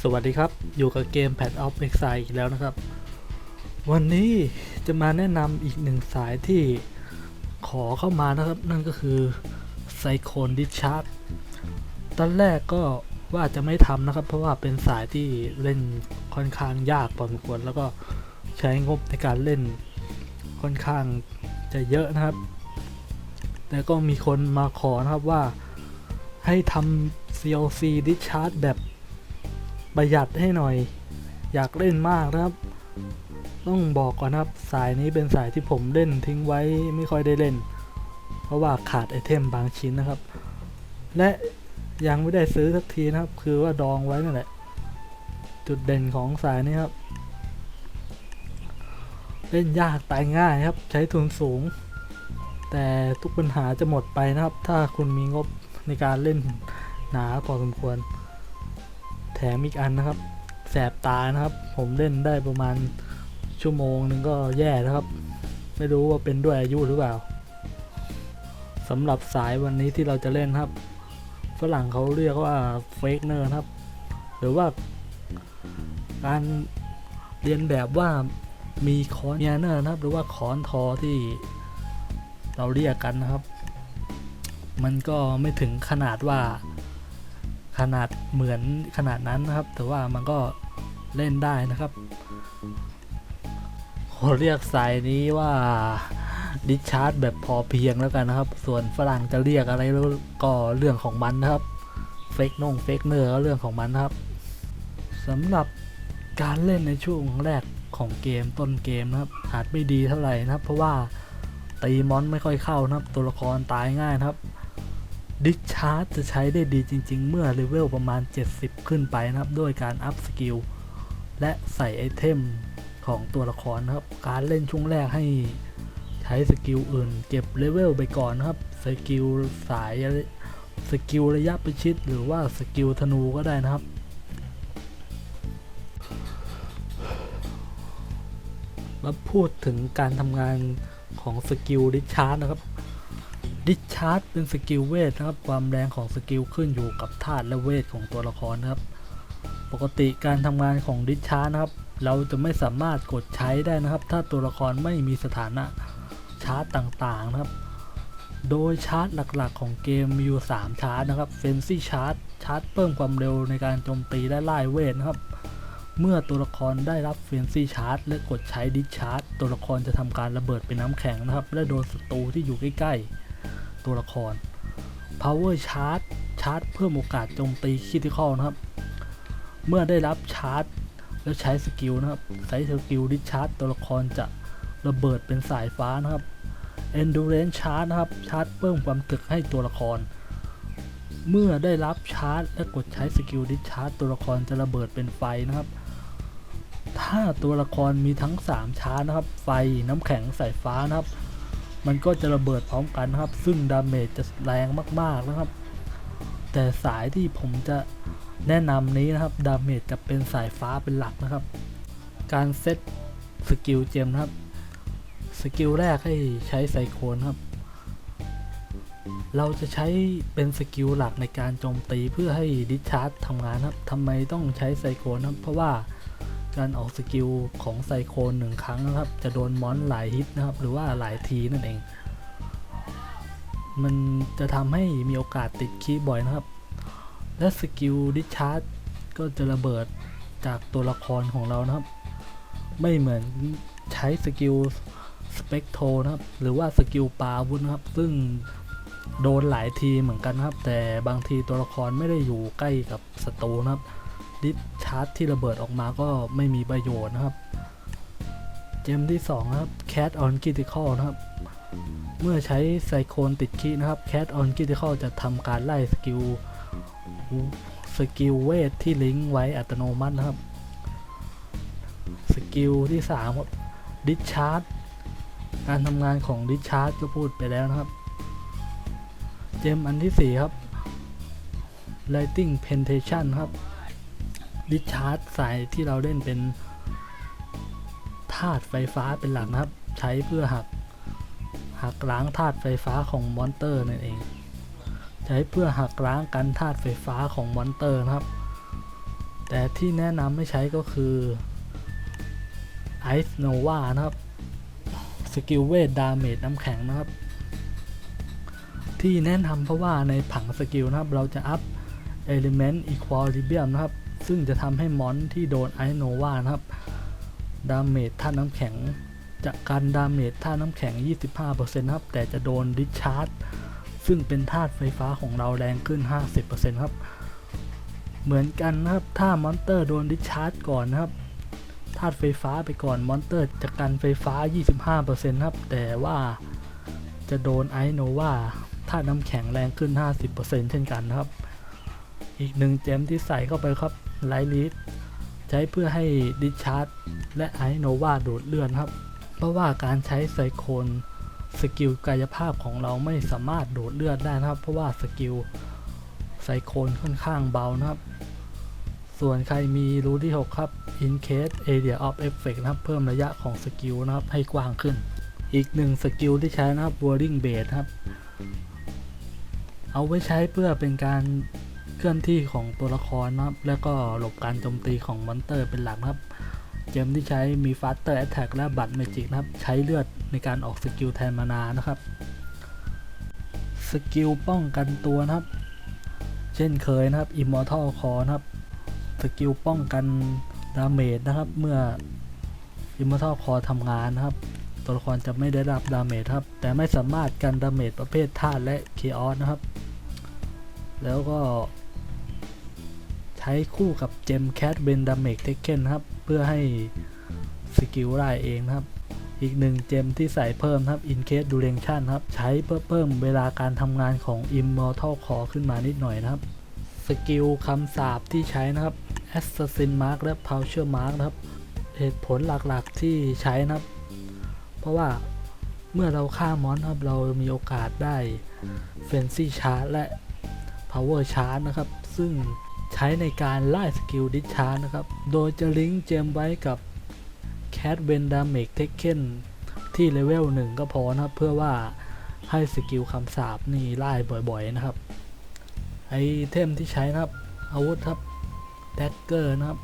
สวัสดีครับ อยู่กับเกม Pad of Exile อีกแล้วนะครับ วันนี้จะมาแนะนำอีกหนึ่งสายที่ขอเข้ามานะครับ นั่นก็คือไซโคนดิชาร์ดตอนแรกก็ว่าจะไม่ทำนะครับ เพราะว่าเป็นสายที่เล่นค่อนข้างยากพอสมควร แล้วก็ใช้งบในการเล่นค่อนข้างจะเยอะนะครับ แต่ก็มีคนมาขอนะครับว่า ให้ทำ CLC Discharge แบบประหยัดให้หน่อย อยากเล่นมากนะครับ ต้องบอกก่อนนะครับ สายนี้เป็นสายที่ผมเล่นทิ้งไว้ไม่ค่อยได้เล่น เพราะว่าขาดไอเทมบางชิ้นนะครับ และยังไม่ได้ซื้อสักทีนะครับ คือว่าดองไว้นั่นแหละ จุดเด่นของสายนี้ครับ เล่นยากตายง่ายครับ ใช้ทุนสูง แต่ทุกปัญหาจะหมดไปนะครับ ถ้าคุณมีงบ ในการเล่นหนาพอสมควร แถมอีกอันนะครับ แสบตานะครับ ผมเล่นได้ประมาณชั่วโมงหนึงก็แย่แล้วครับ ไม่รู้ว่าเป็นด้วยอายุหรือเปล่าสำหรับสายวันนี้ที่เราจะเล่นครับ ฝรั่งเขาเรียกว่าเฟกเนอร์ครับ หรือว่าการเรียนแบบว่ามีคอนเนอร์นะครับ หรือว่าคอนทอที่เราเรียกกันนะครับ มันก็ไม่ถึงขนาดว่าขนาดเหมือนขนาดนั้นนะครับ แต่ว่ามันก็เล่นได้นะครับขอเรียกสายนี้ว่าดิชาร์ดแบบพอเพียงแล้วกันนะครับ ส่วนฝรั่งจะเรียกอะไรก็เรื่องของมันนะครับ เฟกนงเฟกเนอร์ก็เรื่องของมันนะครับสำหรับการเล่นในช่วงแรกของเกมต้นเกมนะครับ อาจไม่ดีเท่าไหร่นะครับ เพราะว่าตีมอนไม่ค่อยเข้านะครับ ตัวละครตายง่ายนะครับ ดิชาร์จจะใช้ได้ดีจริง ๆ เมื่อเลเวลประมาณ 70 ขึ้นไปนะครับ ด้วยการอัพสกิล และใส่ไอเทมของตัวละครนะครับ การเล่นช่วงแรกให้ใช้สกิลอื่น เก็บเลเวลไปก่อนนะครับ สกิลสายสกิลระยะประชิด หรือว่าสกิลธนูก็ได้นะครับมาพูดถึงการทำงานของสกิลดิชาร์จนะครับ ดิชาร์จเป็นสกิลเวทนะครับ ความแรงของสกิลขึ้นอยู่กับธาตุและเวทของตัวละครนะครับ ปกติการทำงานของดิชาร์จนะครับ เราจะไม่สามารถกดใช้ได้นะครับ ถ้าตัวละครไม่มีสถานะชาร์จต่างๆนะครับ โดยชาร์จหลักๆของเกมมีอยู่ 3 ชาร์จนะครับเฟนซี่ชาร์จชาร์จเพิ่มความเร็วในการโจมตีและไล่เวทนะครับ เมื่อตัวละครได้รับเฟนซี่ชาร์จและกดใช้ดิชาร์จตัวละครจะทำการระเบิดเป็นน้ำแข็งนะครับ และโดนศัตรูที่อยู่ใกล้ๆ ตัวละคร Power Charge ชาร์จเพิ่มโอกาสโจมตีคิติคอลนะครับ เมื่อได้รับชาร์จแล้วใช้สกิลนะครับ ใช้สกิลดิชาร์จตัวละครจะระเบิดเป็นสายฟ้านะครับ Endurance Charge นะครับ ชาร์จเพิ่มความตึกให้ตัวละคร เมื่อได้รับชาร์จและกดใช้สกิลดิชาร์จตัวละครจะระเบิดเป็นไฟนะครับ ถ้าตัวละครมีทั้ง 3 ชาร์จนะครับ ไฟน้ำแข็งสายฟ้านะครับ มันก็จะระเบิดพร้อมกันนะครับ ซึ่งดาเมจจะแรงมากๆนะครับ แต่สายที่ผมจะแนะนำนี้นะครับ ดาเมจจะเป็นสายฟ้าเป็นหลักนะครับ การเซตสกิลเจมนะครับ สกิลแรกให้ใช้ไซโคนครับ เราจะใช้เป็นสกิลหลักในการโจมตีเพื่อให้ดิชาร์จทำงานครับทำไมต้องใช้ไซโคนครับ เพราะว่า การออกสกิลของไซโคนหนึ่งครั้งนะครับ จะโดนมอนหลายฮิตนะครับ หรือว่าหลายทีนั่นเอง มันจะทำให้มีโอกาสติดคีย์บ่อยนะครับ และสกิลดิชาร์จก็จะระเบิดจากตัวละครของเรานะครับ ไม่เหมือนใช้สกิลสเปกโทนะครับ หรือว่าสกิลปาวุธนะครับ ซึ่งโดนหลายทีเหมือนกันครับ แต่บางทีตัวละครไม่ได้อยู่ใกล้กับศัตรูนะครับ ดิชาร์จที่ระเบิดออกมาก็ไม่มีประโยชน์นะครับ เจมที่2นะครับ Cat on Critical นะครับ เมื่อใช้ไซโคนติดคีนะครับ Cat on Critical จะทำการไล่สกิลสกิลเวทที่ลิงก์ไว้อัตโนมัตินะครับ สกิลที่3ครับดิชาร์จการทำงานของดิชาร์จก็พูดไปแล้วนะครับ เจมอันที่ 4 ครับ Lighting Penetration ครับ ดิชาร์จสายที่เราเล่นเป็นธาตุไฟฟ้าเป็นหลักนะครับ ใช้เพื่อหักหักล้างธาตุไฟฟ้าของมอนเตอร์นั่นเอง ใช้เพื่อหักล้างกันธาตุไฟฟ้าของมอนเตอร์นะครับ แต่ที่แนะนำไม่ใช้ก็คือ Ice Nova นะครับสกิลเวทดาเมจน้ำแข็งนะครับ ที่แนะนำเพราะว่าในผังสกิลนะครับเราจะอัพ Element Equilibrium นะครับ ซึ่งจะทำให้มอนที่โดน Ice Nova นะครับ ดาเมจท่าตุน้ำแข็งจะกันดาเมจท่าตุน้ำแข็ง 25%นะครับ แต่จะโดนดิชาร์จ ซึ่งเป็นธาตุไฟฟ้าของเราแรงขึ้น 50%ครับ เหมือนกันนะครับ ถ้ามอนเตอร์โดนดิชาร์จก่อนนะครับ ธาตุไฟฟ้าไปก่อนมอนเตอร์จะกันไฟฟ้า 25%ครับ แต่ว่าจะโดนไอโนวาธาตุน้ำแข็งแรงขึ้น 50%เช่นกันนะครับ อีกหนึ่งเจมที่ใส่เข้าไปครับไลท์ลิสใช้เพื่อให้ดิชาร์จและไอโนวาดูดเลือดครับ เพราะว่าการใช้ไซโคนสกิลกายภาพของเราไม่สามารถดูดเลือดได้นะครับ เพราะว่าสกิลไซโคนค่อนข้างเบานะครับ ส่วนใครมีรู้ที่ 6 ครับ in case area of effect นะครับ เพิ่มระยะของสกิลนะครับให้กว้างขึ้น อีกหนึ่งสกิลที่ใช้นะครับ whirling blade ครับ เอาไว้ใช้เพื่อเป็นการ เคลื่อนที่ของตัวละครนะครับ แล้วก็หลบการโจมตีของมอนเตอร์เป็นหลักนะครับเกมที่ใช้มี faster attack และบัตรเมจิกนะครับ ใช้เลือดในการออกสกิลแทนมานานะครับ สกิลป้องกันตัวนะครับ เช่นเคยนะครับ immortal core นะครับ สกิลป้องกันดาเมจนะครับ เมื่อ immortal core ทำงานนะครับตัวละครจะไม่ได้รับดาเมจครับ แต่ไม่สามารถกันดาเมจประเภทธาตุและ chaos นะครับ แล้วก็ ช้คู่กับเจมแคทเบนดาเมจเทคเคนนะครับ เพื่อให้สกิลได้เองนะครับ อีกหนึ่งเจมที่ใส่เพิ่มครับ In Case Duration นครับ ใช้เพื่อเพิ่มเวลาการทำงานของ Immortal Core ขึ้นมานิดหน่อยนะครับ สกิลคำสาปที่ใช้นะครับ Assassin Mark และ p o u c h e r Mark นะครับ เหตุผลหลักๆที่ใช้นะครับ เพราะว่าเมื่อเราฆ่ามอนครับเรามีโอกาสได้ Frenzy Charge และ Power Charge นะครับ ซึ่ง ใช้ในการไล่สกิลดิชาร์นะครับ โดยจะลิงก์เจมไว้กับ Cat b e n d a m a g e Taken ที่เลเวล1ก็พอนะครับ เพื่อว่าให้สกิลคำสาปนี่ไล่บ่อยๆนะครับ ไอเทมที่ใช้นะครับ อาวุธครับแดกเกอร์นะครับ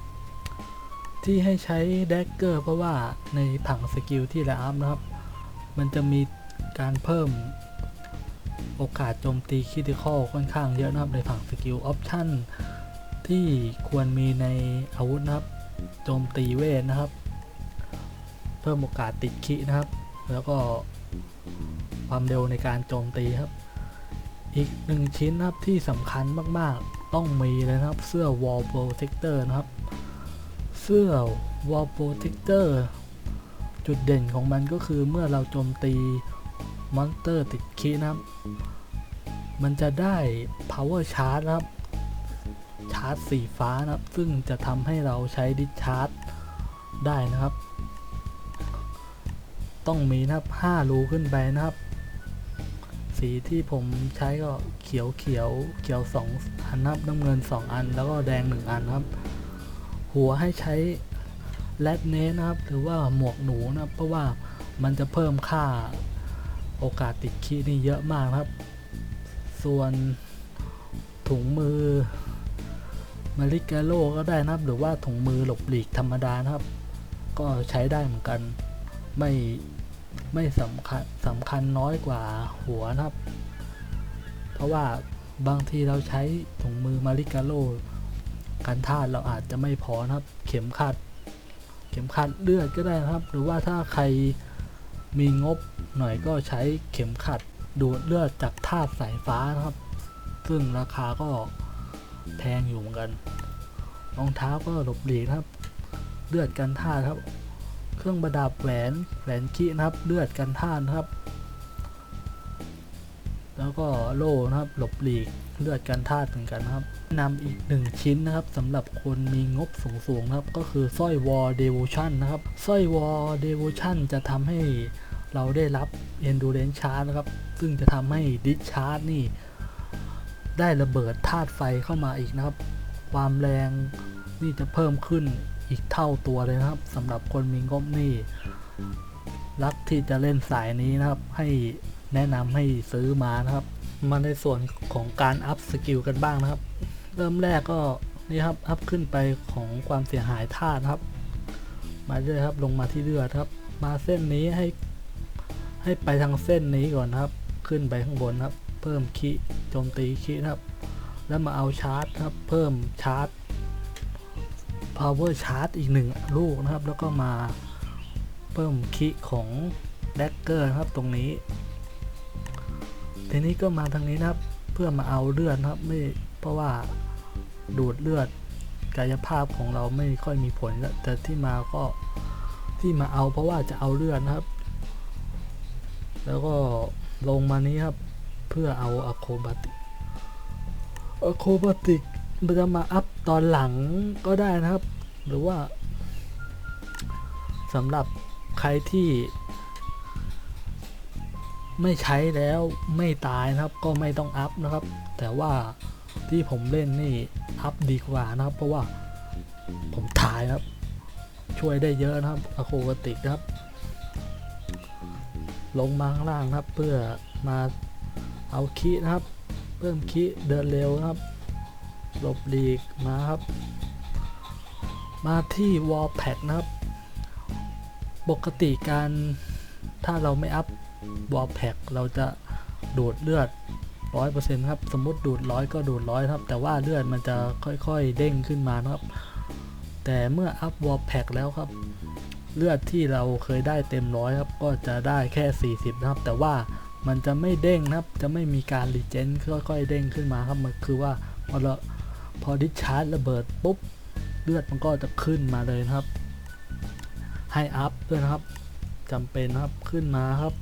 ที่ให้ใช้แดกเกอร์เพราะว่าในผังสกิลที่ระอัพนะครับ มันจะมีการเพิ่มโอกาสโจมตีคิติคอลค่อนข้างเยอะนะครับในผังสกิลออปชั่น ที่ควรมีในอาวุธนะครับ โจมตีเวทนะครับ เพิ่มโอกาสติดคินะครับ แล้วก็ความเร็วในการโจมตีครับ อีกหนึ่งชิ้นนะครับที่สำคัญมากๆ ต้องมีเลยนะครับ เสื้อ wall protector นะครับ เสื้อ wall protector จุดเด่นของมันก็คือเมื่อเราโจมตีมอนสเตอร์ติดคีนะครับ มันจะได้ power charge นะครับ ชาร์จสีฟ้านะครับ ซึ่งจะทำให้เราใช้ดิชาร์จได้นะครับ ต้องมีนะครับ5รูขึ้นไปนะครับ สีที่ผมใช้ก็เขียวเขียวเขียวสองอันนะครับน้ำเงิน 2 อัน แล้วก็แดง 1 อันครับ หัวให้ใช้แรดเนสนะครับ หรือว่าหมวกหนูนะครับ เพราะว่ามันจะเพิ่มค่าโอกาสติดคีย์นี่เยอะมากนะครับ ส่วนถุงมือ มาริกาโลก็ได้นะครับ หรือว่าถุงมือหลบหลีกธรรมดานะครับ ก็ใช้ได้เหมือนกัน ไม่ไม่สำคัญสำคัญน้อยกว่าหัวนะครับ เพราะว่าบางทีเราใช้ถุงมือมาริกาโลการท่าตุเราอาจจะไม่พอนะครับ เข็มขัด เข็มขัดเลือดก็ได้นะครับ หรือว่าถ้าใครมีงบหน่อยก็ใช้เข็มขัดดูดเลือดจากธาตุสายฟ้านะครับ ซึ่งราคาก็ แพงอยู่เหมือนกัน รองเท้าก็หลบหลีกนะครับ เลือดกันท่าครับ เครื่องประดับแหวนแหวนขี้นะครับ เลือดกันท่านะครับ แล้วก็โล่นะครับ หลบหลีกเลือดกันท่าเหมือนกันครับนำอีกหนึ่งชิ้นนะครับสำหรับคนมีงบสูงๆนะครับ ก็คือสร้อยวอลเดวชั่นนะครับสร้อยวอลเดวชั่นจะทำให้เราได้รับ endurance Chart นะครับ ซึ่งจะทำให้ discharge นี่ ได้ระเบิดธาตุไฟเข้ามาอีกนะครับ ความแรงนี่จะเพิ่มขึ้นอีกเท่าตัวเลยนะครับสำหรับคนมีงบนี่ รักที่จะเล่นสายนี้นะครับ ให้แนะนำให้ซื้อมานะครับ มาในส่วนของการอัพสกิลกันบ้างนะครับ เริ่มแรกก็นี่ครับอัพขึ้นไปของความเสียหายธาตุครับ มาเรื่อยครับลงมาที่เลือดครับ มาเส้นนี้ให้ให้ไปทางเส้นนี้ก่อนครับ ขึ้นไปข้างบนครับ เพิ่มคีโจมตีคีนะครับ แล้วมาเอาชาร์จครับ เพิ่มชาร์จ power charge อีกหนึ่งลูกนะครับ แล้วก็มาเพิ่มคีของแดกเกอร์นะครับตรงนี้ ทีนี้ก็มาทางนี้นะครับ เพื่อมาเอาเลือดนะครับ ไม่เพราะว่าดูดเลือดกายภาพของเราไม่ค่อยมีผลแล้วแต่ที่มาก็ที่มาเอาเพราะว่าจะเอาเลือดนะครับ แล้วก็ลงมานี้ครับ เพื่อเอาอะโคบาติกอะโคบาติกมันจะมาอัพตอนหลังก็ได้นะครับ หรือว่าสำหรับใครที่ ไม่ใช้แล้วไม่ตายนะครับ ก็ไม่ต้องอัพนะครับ แต่ว่าที่ผมเล่นนี่อัพดีกว่านะครับ เพราะว่าผมถ่ายครับ ช่วยได้เยอะนะครับอะโคบาติกครับ ลงมาข้างล่างครับเพื่อมา เอาคีนะครับ เพิ่มคีเดินเร็วนะครับหลบหลีกมาครับ มาที่วอลแพ็กนะครับ ปกติการถ้าเราไม่อัพวอลแพ็กเราจะดูดเลือดร้อยเปอร์เซ็นต์ครับ สมมติดูดร้อยก็ดูดร้อยครับ แต่ว่าเลือดมันจะค่อยๆเด้งขึ้นมานะครับ แต่เมื่ออัพวอลแพ็แล้วครับ เลือดที่เราเคยได้เต็มร้อยครับ ก็จะได้แค่ 40 นะครับ แต่ว่า มันจะไม่เด้งนะครับ จะไม่มีการรีเจนค่อยๆเด้งขึ้นมาครับ มันคือว่าพอเราพอดิชาร์จระเบิดปุ๊บ เลือดมันก็จะขึ้นมาเลยครับ ให้อัพด้วยนะครับจำเป็นครับขึ้นมาครับ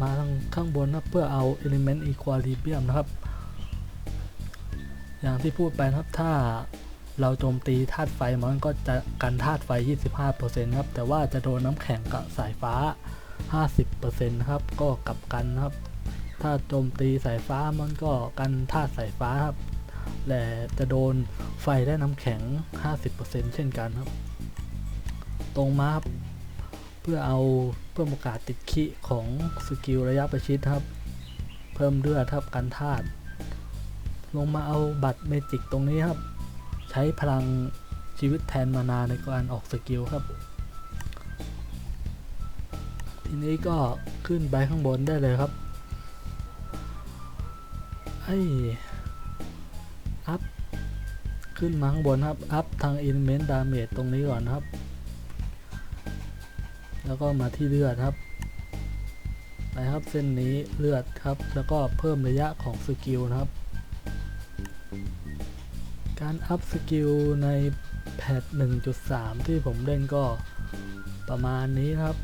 มาทางข้างบนนะเพื่อเอา element equilibrium นะครับ อย่างที่พูดไปนะครับถ้าเราโจมตีธาตุไฟมันก็จะกันธาตุไฟ 25%ครับ แต่ว่าจะโดนน้ำแข็งกับสายฟ้า 50%นะครับก็กลับกันนะครับ ถ้าโจมตีสายฟ้ามันก็กันธาตุสายฟ้าครับแต่จะโดนไฟและน้ำแข็ง 50%เช่นกันครับ ตรงมาครับเพื่อเอาเพิ่มโอกาสติดขีของสกิลระยะประชิดครับ เพิ่มเลือดครับกันธาตุลงมาเอาบัตรเมจิกตรงนี้ครับ ใช้พลังชีวิตแทนมานาในการออกสกิลครับ ทีนี้ก็ขึ้นไปข้างบนได้เลยครับ ไอ้อัพ ขึ้นมาข้างบนครับ อัพทาง element damage ตรงนี้ก่อนครับ แล้วก็มาที่เลือดครับนะครับเส้นนี้เลือดครับ แล้วก็เพิ่มระยะของสกิลนะครับ การอัพสกิลในแพท1.3 ที่ผมเล่นก็ประมาณนี้ครับ